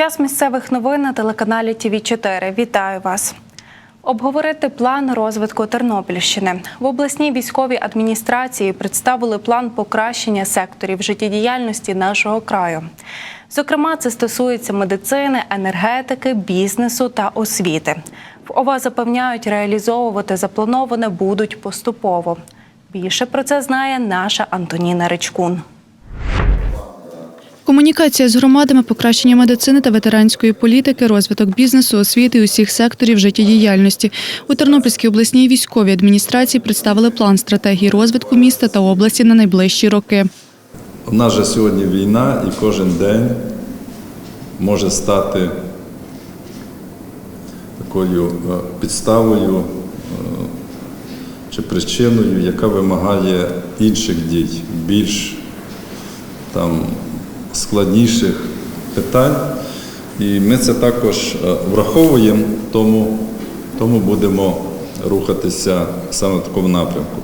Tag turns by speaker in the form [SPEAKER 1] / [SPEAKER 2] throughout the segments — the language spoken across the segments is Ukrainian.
[SPEAKER 1] Час місцевих новин на телеканалі ТВ 4 Вітаю вас. Обговорити план розвитку Тернопільщини в обласній військовій адміністрації представили план покращення секторів життєдіяльності нашого краю. Зокрема, це стосується медицини, енергетики, бізнесу та освіти. В ОВА запевняють, реалізовувати заплановане будуть поступово. Більше про це знає наша Антоніна Ричкун.
[SPEAKER 2] Комунікація з громадами, покращення медицини та ветеранської політики, розвиток бізнесу, освіти усіх секторів життєдіяльності. У Тернопільській обласній військовій адміністрації представили план стратегії розвитку міста та області на найближчі роки.
[SPEAKER 3] У нас же сьогодні війна, і кожен день може стати такою е, підставою е, чи причиною, яка вимагає інших дій, більш там, складніших питань. І ми це також е, враховуємо, тому, тому будемо рухатися саме в такому напрямку.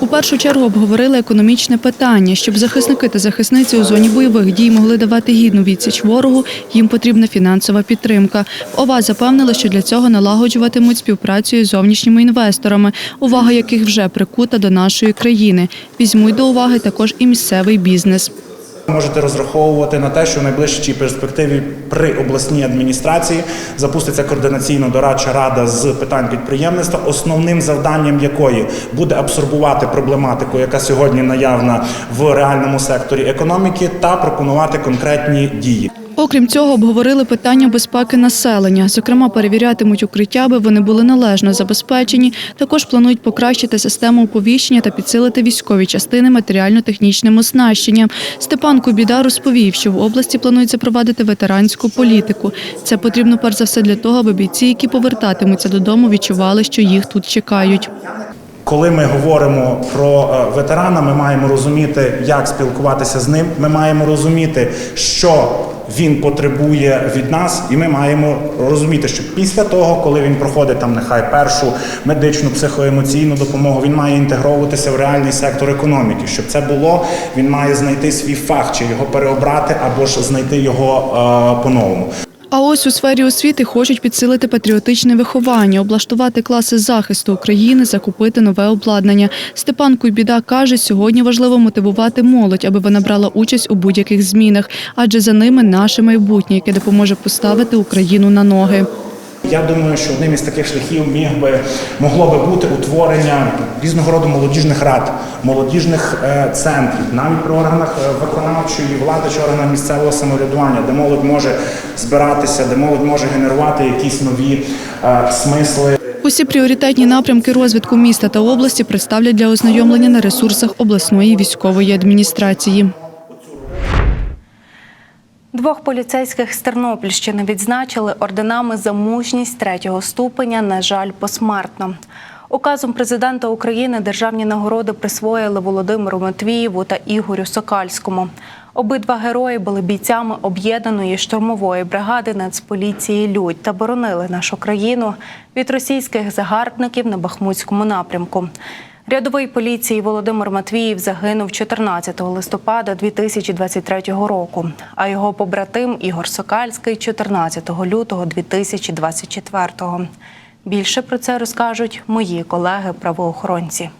[SPEAKER 2] У першу чергу обговорили економічне питання. Щоб захисники та захисниці у зоні бойових дій могли давати гідну відсіч ворогу, їм потрібна фінансова підтримка. ОВА запевнили, що для цього налагоджуватимуть співпрацю із зовнішніми інвесторами, увага яких вже прикута до нашої країни. Візьмуть до уваги також і місцевий бізнес.
[SPEAKER 4] Можете розраховувати на те, що в найближчій перспективі при обласній адміністрації запуститься координаційно-дорадча рада з питань підприємництва, основним завданням якої буде абсорбувати проблематику, яка сьогодні наявна в реальному секторі економіки, та пропонувати конкретні дії.
[SPEAKER 2] Окрім цього, обговорили питання безпеки населення. Зокрема, перевірятимуть укриття, аби вони були належно забезпечені. Також планують покращити систему оповіщення та підсилити військові частини матеріально-технічним оснащенням. Степан Кубіда розповів, що в області планують запровадити ветеранську політику. Це потрібно перш за все для того, аби бійці, які повертатимуться додому, відчували, що їх тут чекають.
[SPEAKER 4] Коли ми говоримо про е, ветерана, ми маємо розуміти, як спілкуватися з ним. Ми маємо розуміти, що він потребує від нас, і ми маємо розуміти, що після того, коли він проходить там нехай першу медичну психоемоційну допомогу, він має інтегровуватися в реальний сектор економіки. Щоб це було, він має знайти свій фах, чи його переобрати, або ж знайти його е, по-новому.
[SPEAKER 2] А ось у сфері освіти хочуть підсилити патріотичне виховання, облаштувати класи захисту України, закупити нове обладнання. Степан Куйбіда каже, сьогодні важливо мотивувати молодь, аби вона брала участь у будь-яких змінах, адже за ними наше майбутнє, яке допоможе поставити Україну на ноги.
[SPEAKER 4] Я думаю, що одним із таких шляхів міг би могло би бути утворення різного роду молодіжних рад, молодіжних е, центрів, навіть при органах е, виконавчої влади чи органах місцевого самоврядування, де молодь може збиратися, де молодь може генерувати якісь нові е, смисли.
[SPEAKER 2] Усі пріоритетні напрямки розвитку міста та області представлять для ознайомлення на ресурсах обласної військової адміністрації.
[SPEAKER 1] Двох поліцейських з Тернопільщини відзначили орденами за мужність третього ступеня, на жаль, посмертно. Указом президента України державні нагороди присвоїли Володимиру Матвієву та Ігорю Сокальському. Обидва герої були бійцями об'єднаної штурмової бригади Нацполіції Людь та боронили нашу країну від російських загарбників на Бахмутському напрямку. Рядовий поліції Володимир Матвіїв загинув 14 листопада 2023 року, а його побратим Ігор Сокальський 14 лютого 2024. Більше про це розкажуть мої колеги-правоохоронці.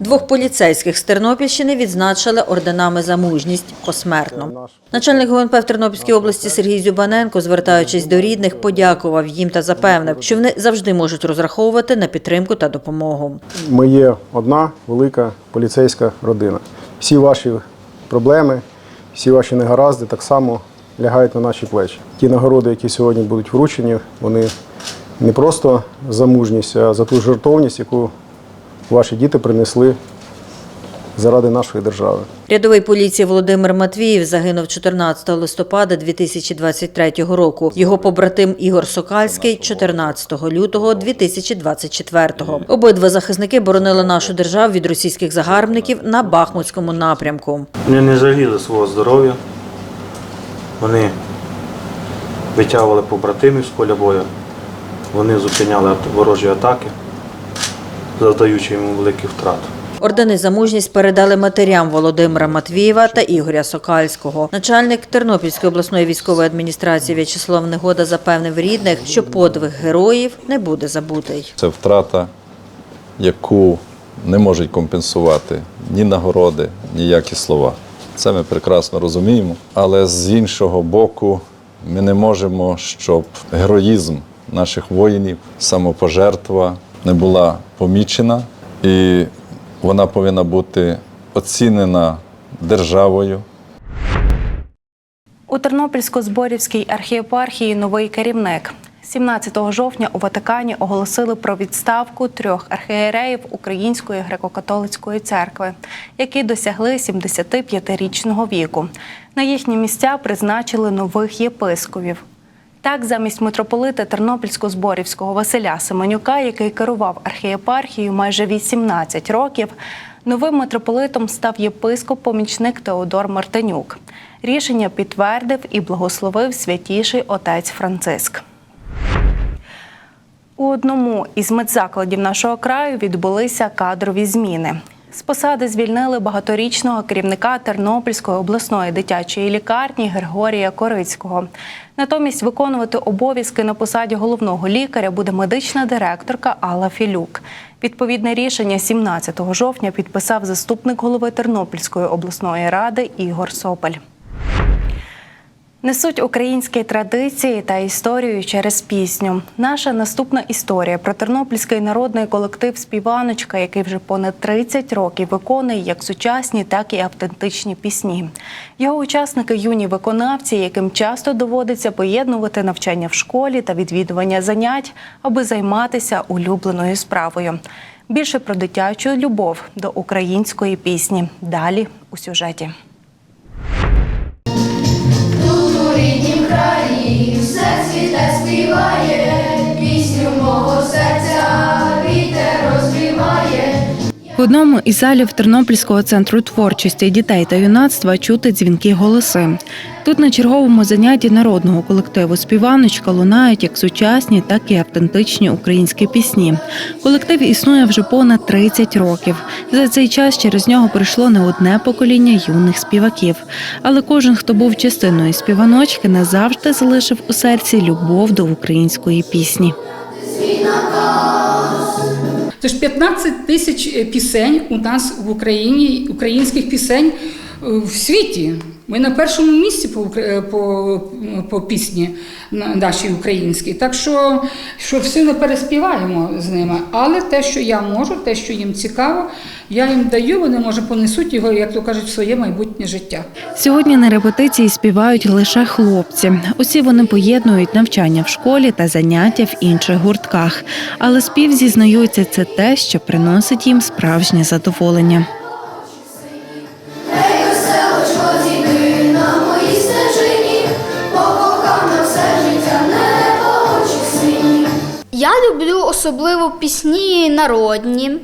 [SPEAKER 5] Двох поліцейських з Тернопільщини відзначили орденами за мужність посмертно. Начальник ГУНП в Тернопільській області Сергій Зюбаненко, звертаючись до рідних, подякував їм та запевнив, що вони завжди можуть розраховувати на підтримку та допомогу.
[SPEAKER 6] Ми є одна велика поліцейська родина. Всі ваші проблеми, всі ваші негаразди так само лягають на наші плечі. Ті нагороди, які сьогодні будуть вручені, вони не просто за мужність, а за ту жертовність, яку ваші діти принесли заради нашої держави.
[SPEAKER 5] Рядовий поліції Володимир Матвіїв загинув 14 листопада 2023 року. Його побратим Ігор Сокальський 14 лютого 2024. Обидва захисники боронили нашу державу від російських загарбників на Бахмутському напрямку.
[SPEAKER 7] Вони не жаліли свого здоров'я. Вони витягували побратимів з поля бою. Вони зупиняли ворожі атаки, завдаючи йому великих втрат.
[SPEAKER 5] Ордени за мужність передали матерям Володимира Матвієва та Ігоря Сокальського. Начальник Тернопільської обласної військової адміністрації В'ячеслав Негода запевнив рідних, що подвиг героїв не буде забутий.
[SPEAKER 3] Це втрата, яку не можуть компенсувати ні нагороди, ніякі слова. Це ми прекрасно розуміємо. Але з іншого боку, ми не можемо, щоб героїзм наших воїнів, самопожертва не була помічена, і вона повинна бути оцінена державою,
[SPEAKER 1] У Тернопільсько-Зборівській архієпархії новий керівник. 17 жовтня у Ватикані оголосили про відставку трьох архієреїв Української греко-католицької церкви, які досягли 75-річного віку. На їхні місця призначили нових єпископів. Так, замість митрополита Тернопільсько-Зборівського Василя Семенюка, який керував архієпархією майже 18 років, новим митрополитом став єпископ-помічник Теодор Мартинюк. Рішення підтвердив і благословив святіший отець Франциск. У одному із медзакладів нашого краю відбулися кадрові зміни. З посади звільнили багаторічного керівника Тернопільської обласної дитячої лікарні Григорія Корицького. Натомість виконувати обов'язки на посаді головного лікаря буде медична директорка Алла Філюк. Відповідне рішення 17 жовтня підписав заступник голови Тернопільської обласної ради Ігор Сопель. Несуть українські традиції та історію через пісню. Наша наступна історія про тернопільський народний колектив Співаночка, який вже понад 30 років виконує як сучасні, так і автентичні пісні. Його учасники юні виконавці, яким часто доводиться поєднувати навчання в школі та відвідування занять, аби займатися улюбленою справою. Більше про дитячу любов до української пісні. Далі у сюжеті.
[SPEAKER 8] Ріднім краї все цвіте співає, пісню мого серця.
[SPEAKER 2] В одному із залів Тернопільського центру творчості дітей та юнацтва чути дзвінки голоси. Тут на черговому занятті народного колективу Співаночка лунають як сучасні, так і автентичні українські пісні. Колектив існує вже понад 30 років. За цей час через нього прийшло не одне покоління юних співаків. Але кожен, хто був частиною співаночки, назавжди залишив у серці любов до української пісні.
[SPEAKER 9] Це ж 15 тисяч е, пісень у нас в Україні, українських пісень е, в світі. Ми на першому місці по, е, по, по пісні на- нашій українській. Так що, що все не переспіваємо з ними. Але те, що я можу, те, що їм цікаво, я їм даю, вони може понесуть його, як то кажуть, в своє майбутнє життя.
[SPEAKER 2] Сьогодні на репетиції співають лише хлопці. Усі вони поєднують навчання в школі та заняття в інших гуртках. Але спів зізнаються, це те, що приносить їм справжнє задоволення.
[SPEAKER 10] Люблю особливо пісні народні.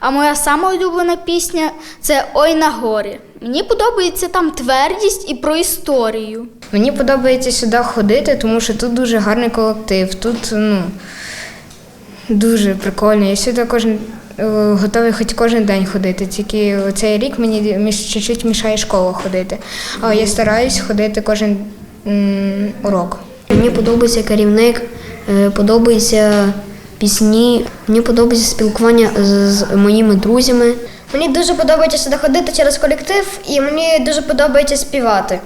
[SPEAKER 10] А моя сама улюблена пісня це Ой на горі. Мені подобається там твердість і про історію.
[SPEAKER 11] Мені подобається сюди ходити, тому що тут дуже гарний колектив. Тут ну, дуже прикольно. Я сюди кожен е, готовий хоч кожен день ходити. Тільки цей рік мені чуть-чуть мішає школа ходити. Але я стараюсь ходити кожен м, урок.
[SPEAKER 12] Мені подобається керівник, е, подобаються пісні, мені подобається спілкування з, моїми друзями.
[SPEAKER 11] Мені дуже подобається сюди ходити через колектив, і мені дуже подобається співати.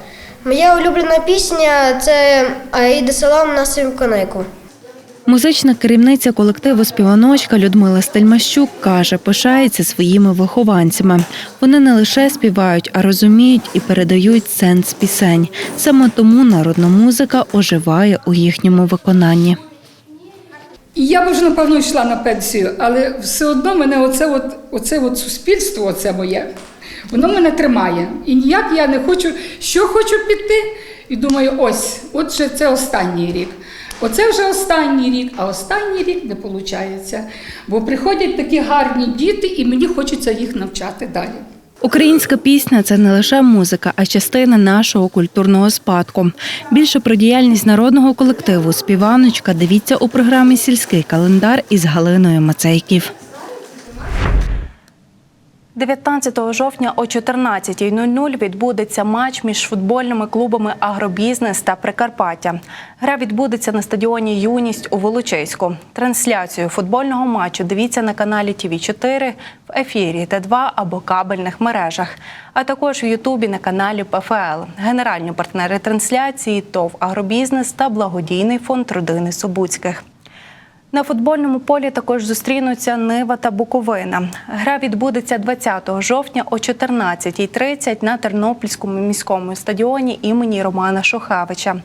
[SPEAKER 11] Моя улюблена пісня це Аїда Салам на свою конику.
[SPEAKER 2] Музична керівниця колективу Співаночка Людмила Стельмащук каже, пишається своїми вихованцями. Вони не лише співають, а розуміють і передають сенс пісень. Саме тому народна музика оживає у їхньому виконанні.
[SPEAKER 9] І я б вже, напевно, йшла на пенсію, але все одно мене оце, от, оце от суспільство, оце моє, воно мене тримає. І ніяк я не хочу, що хочу піти. І думаю, ось, от же це останній рік. Оце вже останній рік, а останній рік не виходить. Бо приходять такі гарні діти, і мені хочеться їх навчати далі.
[SPEAKER 2] Українська пісня це не лише музика, а частина нашого культурного спадку. Більше про діяльність народного колективу Співаночка дивіться у програмі Сільський календар із Галиною Мацейків.
[SPEAKER 1] 19 жовтня о 14.00 відбудеться матч між футбольними клубами Агробізнес та Прикарпаття. Гра відбудеться на стадіоні Юність у Волочиську. Трансляцію футбольного матчу дивіться на каналі ТВ 4 в ефірі Т2 або кабельних мережах, а також в Ютубі на каналі ПФЛ. Генеральні партнери трансляції ТОВ Агробізнес та благодійний фонд родини Собуцьких. На футбольному полі також зустрінуться Нива та Буковина. Гра відбудеться 20 жовтня о 14.30 на Тернопільському міському стадіоні імені Романа Шухавича.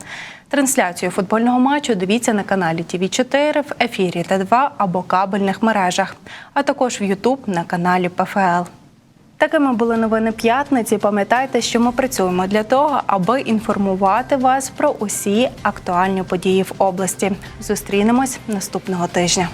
[SPEAKER 1] Трансляцію футбольного матчу дивіться на каналі ТВ 4 в ефірі Т2 або кабельних мережах, а також в Ютуб на каналі ПФЛ. Такими були новини п'ятниці. Пам'ятайте, що ми працюємо для того, аби інформувати вас про усі актуальні події в області. Зустрінемось наступного тижня.